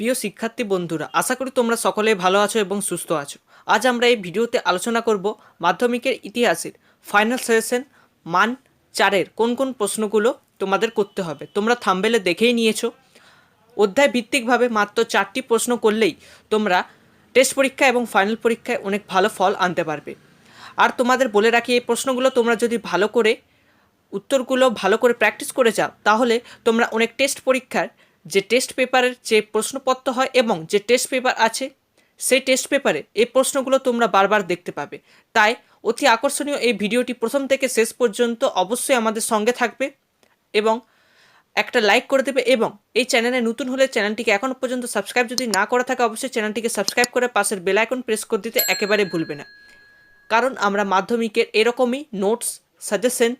প্রিয় শিক্ষার্থী বন্ধুরা, আশা করি তোমরা সকলেই ভালো আছো এবং সুস্থ আছো। আজ আমরা এই ভিডিওতে আলোচনা করব মাধ্যমিকের ইতিহাসের ফাইনাল সেশন মান চারের কোন কোন প্রশ্নগুলো তোমাদের করতে হবে। তোমরা থাম্বেলে দেখেই নিয়েছো। অধ্যায় ভিত্তিকভাবে মাত্র চারটি প্রশ্ন করলেই তোমরা টেস্ট পরীক্ষা এবং ফাইনাল পরীক্ষায় অনেক ভালো ফল আনতে পারবে। আর তোমাদের বলে রাখি, এই প্রশ্নগুলো তোমরা যদি ভালো করে, উত্তরগুলো ভালো করে প্র্যাকটিস করে যাও, তাহলে তোমরা অনেক টেস্ট পরীক্ষার যে টেস্ট পেপারের যে প্রশ্নপত্র হয় এবং যে টেস্ট পেপার আছে, সেই টেস্ট পেপারে এই প্রশ্নগুলো তোমরা বারবার দেখতে পাবে। তাই অতি আকর্ষণীয় এই ভিডিওটি প্রথম থেকে শেষ পর্যন্ত অবশ্যই আমাদের সঙ্গে থাকবে এবং একটা লাইক করে দেবে এবং এই চ্যানেলে নতুন হলে চ্যানেলটিকে এখনও পর্যন্ত সাবস্ক্রাইব যদি না করা থাকে, অবশ্যই চ্যানেলটিকে সাবস্ক্রাইব করে পাশের বেল আইকন প্রেস করে দিতে একেবারে ভুলবে না। কারণ আমরা মাধ্যমিকের এরকমই নোটস সাজেশন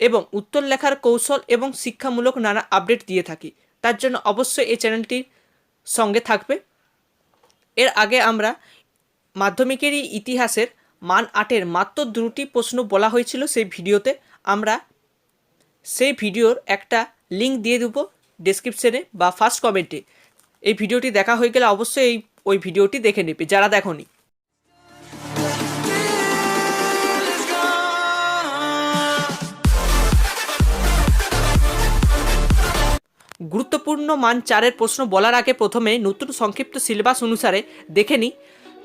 এবং উত্তর লেখার কৌশল এবং শিক্ষামূলক নানা আপডেট দিয়ে থাকি। তার জন্য অবশ্যই এই চ্যানেলটির সঙ্গে থাকবে। এর আগে আমরা মাধ্যমিকেরই ইতিহাসের মান আটের মাত্র দুটি প্রশ্ন বলা হয়েছিল সেই ভিডিওতে। আমরা সেই ভিডিওর একটা লিঙ্ক দিয়ে দেবো ডেসক্রিপশনে বা ফার্স্ট কমেন্টে। এই ভিডিওটি দেখা হয়ে গেলে অবশ্যই এই ওই ভিডিওটি দেখে নেবে, যারা দেখোনি। গুরুত্বপূর্ণ মান চারের প্রশ্ন বলার আগে প্রথমে নতুন সংক্ষিপ্ত সিলেবাস অনুসারে দেখে নিই।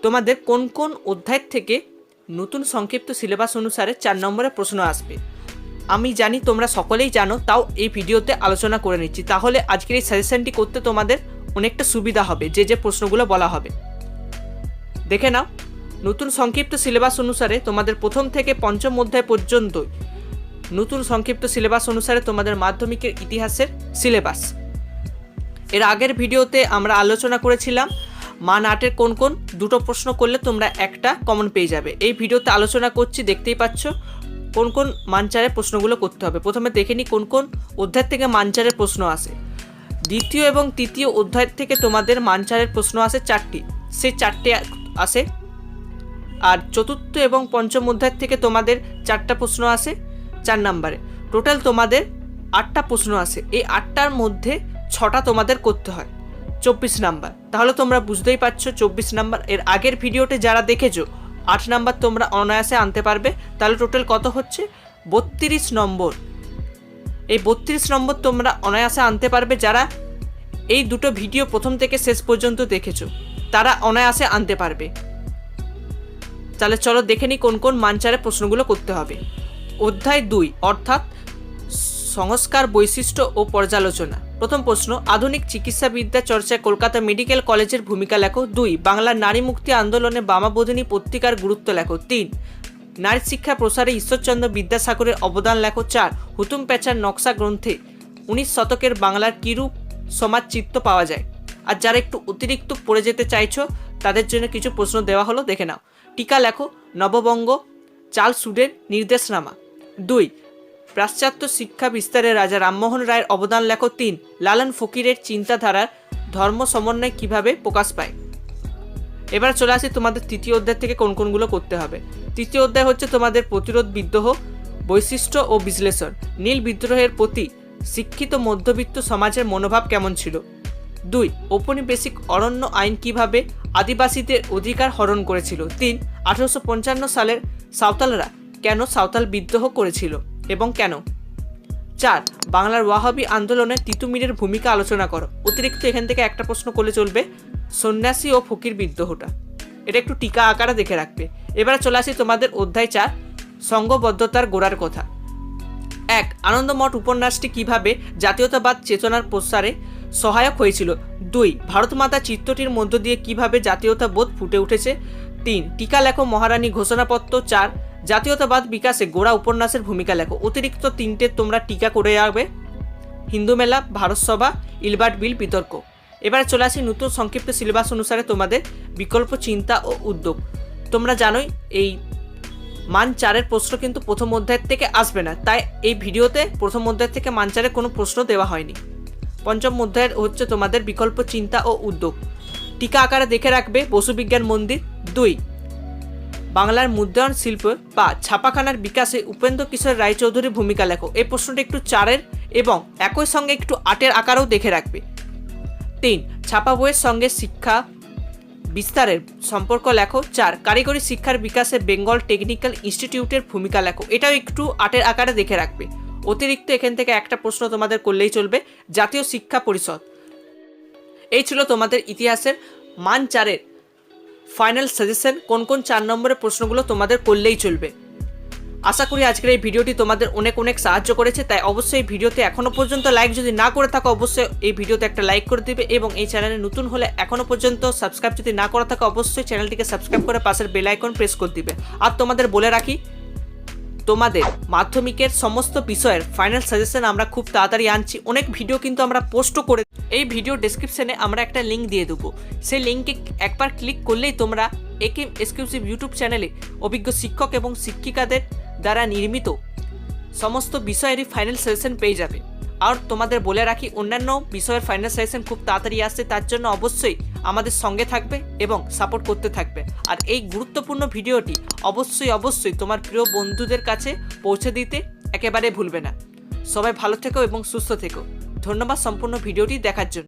তোমাদের কোন কোন অধ্যায়ের থেকে নতুন সংক্ষিপ্ত সিলেবাস অনুসারে চার নম্বরের প্রশ্ন আসবে। আমি জানি তোমরা সকলেই জানো, তাও এই ভিডিওতে আলোচনা করে নিচ্ছি। তাহলে আজকের এই সাজেশনটি করতে তোমাদের অনেকটা সুবিধা হবে, যে যে প্রশ্নগুলো বলা হবে। দেখে নাও, নতুন সংক্ষিপ্ত সিলেবাস অনুসারে তোমাদের প্রথম থেকে পঞ্চম অধ্যায় পর্যন্ত নতুন সংক্ষিপ্ত সিলেবাস অনুসারে তোমাদের মাধ্যমিকের ইতিহাসের সিলেবাস। এর আগের ভিডিওতে আমরা আলোচনা করেছিলাম মান আটের কোন কোন দুটো প্রশ্ন করলে তোমরা একটা কমন পেয়ে যাবে। এই ভিডিওতে আলোচনা করছি, দেখতেই পাচ্ছ কোন কোন মানচারের প্রশ্নগুলো করতে হবে। প্রথমে দেখে নিই কোন কোন অধ্যায় থেকে মানচারের প্রশ্ন আসে। দ্বিতীয় এবং তৃতীয় অধ্যায় থেকে তোমাদের মানচারের প্রশ্ন আসে চারটি। সেই চারটে আসে। আর চতুর্থ এবং পঞ্চম অধ্যায় থেকে তোমাদের চারটা প্রশ্ন আসে। চার নাম্বারে। টোটাল তোমাদের আটটা প্রশ্ন আসে এই আটটার মধ্যে ছটা তোমাদের করতে হয়। চব্বিশ নাম্বার। তাহলে তোমরা বুঝতেই পারছ চব্বিশ নাম্বার। এর আগের ভিডিওতে যারা দেখেছ, আট নাম্বার তোমরা অনায়াসে আনতে পারবে। তাহলে টোটাল কত হচ্ছে? বত্রিশ নম্বর। এই বত্রিশ নম্বর তোমরা অনায়াসে আনতে পারবে যারা এই দুটো ভিডিও প্রথম থেকে শেষ পর্যন্ত দেখেছ। তারা অনায়াসে আনতে পারবে। তাহলে চলো দেখে নিই কোন কোন মানচারে প্রশ্নগুলো করতে হবে। অধ্যায় দুই, অর্থাৎ সংস্কার বৈশিষ্ট্য ও পর্যালোচনা। প্রথম প্রশ্ন, আধুনিক চিকিৎসাবিদ্যা চর্চায় কলকাতা মেডিকেল কলেজের ভূমিকা লেখো। দুই, বাংলার নারী মুক্তি আন্দোলনে বামাবোধিনী পত্রিকার গুরুত্ব লেখো। তিন, নারী শিক্ষা প্রসারে ঈশ্বরচন্দ্র বিদ্যাসাগরের অবদান লেখো। চার, হুতুম প্যাচার নকশা গ্রন্থে উনিশ শতকের বাংলার কিরূপ সমাজ চিত্ত পাওয়া যায়? আর যারা একটু অতিরিক্ত পড়ে যেতে চাইছো, তাদের জন্য কিছু প্রশ্ন দেওয়া হলো, দেখে নাও। টিকা লেখো, নববঙ্গ চাল সুডের নির্দেশনামা। দুই, পাশ্চাত্য শিক্ষা বিস্তারে রাজা রামমোহন রায়ের অবদান লেখো তিন, লালন ফকিরের চিন্তাধারার ধর্ম সমন্বয় কীভাবে প্রকাশ পায়? এবার চলে আসি তোমাদের তৃতীয় অধ্যায় থেকে কোন কোনগুলো করতে হবে। তৃতীয় অধ্যায় হচ্ছে তোমাদের প্রতিরোধ বিদ্রোহ, বৈশিষ্ট্য ও বিশ্লেষণ। নীল বিদ্রোহের প্রতি শিক্ষিত মধ্যবিত্ত সমাজের মনোভাব কেমন ছিল? দুই, ঔপনিবেশিক অরণ্য আইন কীভাবে আদিবাসীদের অধিকার হরণ করেছিল? তিন, আঠারোশো সালের সাঁওতালরা কেন সাঁওতাল বিদ্রোহ করেছিল এবং কেন? চার, বাংলার ওয়াহাবি আন্দোলনে তিতুমিরের ভূমিকা আলোচনা করো। অতিরিক্ত এখান থেকে একটা প্রশ্ন করলে চলবে, সন্ন্যাসী ও ফকির বিদ্রোহটা। এটা একটু টিকা আকারে দেখে রাখবে। এবারে চলে আসি তোমাদের অধ্যায় চার সংঘবদ্ধতার গোড়ার কথা। এক, আনন্দমঠ উপন্যাসটি কীভাবে জাতীয়তাবাদ চেতনার প্রসারে সহায়ক হয়েছিল? দুই, ভারতমাতা চিত্রটির মধ্য দিয়ে কীভাবে জাতীয়তাবোধ ফুটে উঠেছে? তিন, টিকা লেখো মহারানী ঘোষণাপত্র। চার জাতীয়তাবাদ বিকাশে গোড়া উপন্যাসের ভূমিকা লেখো। অতিরিক্ত তিনটে তোমরা টিকা করে যাবে হিন্দু মেলা, ভারত সভা, ইলবার্ট বিল, বিতর্ক। এবারে চলে আসি নতুন সংক্ষিপ্ত সিলেবাস অনুসারে তোমাদের বিকল্প চিন্তা ও উদ্যোগ। তোমরা জানোই, এই মান চারের প্রশ্ন কিন্তু প্রথম অধ্যায় থেকে আসবে না। তাই এই ভিডিওতে প্রথম অধ্যায় থেকে মান চারের কোনো প্রশ্ন দেওয়া হয়নি। পঞ্চম অধ্যায়ের হচ্ছে তোমাদের বিকল্প চিন্তা ও উদ্যোগ। টিকা আকারে দেখে রাখবে বসুবিজ্ঞান মন্দির দুই। বাংলার মুদ্রায়ণ শিল্প বা ছাপাখানার বিকাশে উপেন্দ্র কিশোর রায়চৌধুরীর ভূমিকা লেখো। এই প্রশ্নটা একটু চারের এবং একই সঙ্গে একটু আটের আকারেও দেখে রাখবে। তিন, ছাপা বইয়ের সঙ্গে শিক্ষা বিস্তারের সম্পর্ক লেখো। চার, কারিগরি শিক্ষার বিকাশে বেঙ্গল টেকনিক্যাল ইনস্টিটিউটের ভূমিকা লেখো। এটাও একটু আটের আকারে দেখে রাখবে। অতিরিক্ত এখান থেকে একটা প্রশ্ন তোমাদের করলেই চলবে। জাতীয় শিক্ষা পরিষদ। এই ছিল তোমাদের ইতিহাসের মান চারের ফাইনাল সাজেশন কোন কোন চার নম্বরের প্রশ্নগুলো তোমাদের করলেই চলবে। আশা করি আজকের এই ভিডিওটি তোমাদের অনেক অনেক সাহায্য করেছে, তাই অবশ্যই এই ভিডিওতে এখনও পর্যন্ত লাইক যদি না করে থাকো, অবশ্যই এই ভিডিওতে একটা লাইক করে দিবে এবং এই চ্যানেলে নতুন হলে এখনও পর্যন্ত সাবস্ক্রাইব যদি না করা থাকে, অবশ্যই চ্যানেলটিকে সাবস্ক্রাইব করে পাশের বেল আইকন প্রেস করে দিবে। আর তোমাদের বলে রাখি তোমাদের মাধ্যমিকের সমস্ত বিষয়ের ফাইনাল সাজেশন আমরা খুব তাড়াতাড়ি আনছি। অনেক ভিডিও কিন্তু আমরা পোস্টও করে এই ভিডিও ডেসক্রিপশনে আমরা একটা লিঙ্ক দিয়ে দেবো। সেই লিঙ্কে একবার ক্লিক করলেই তোমরা একে এক্সক্লুসিভ ইউটিউব চ্যানেলে অভিজ্ঞ শিক্ষক এবং শিক্ষিকাদের দ্বারা নির্মিত সমস্ত বিষয়েরই ফাইনাল সাজেশন পেয়ে যাবে। আর তোমাদের বলে রাখি, অন্যান্য বিষয়ের ফাইনাল সাজেশন খুব তাড়াতাড়ি আসছে, তার জন্য অবশ্যই আমাদের সঙ্গে থাকবে এবং সাপোর্ট করতে থাকবে। আর এই গুরুত্বপূর্ণ ভিডিওটি অবশ্যই অবশ্যই তোমার প্রিয় বন্ধুদের কাছে পৌঁছে দিতে একেবারে ভুলবে না। সবাই ভালো থেকো এবং সুস্থ থেকো। ধন্যবাদ সম্পূর্ণ ভিডিওটি দেখার জন্য।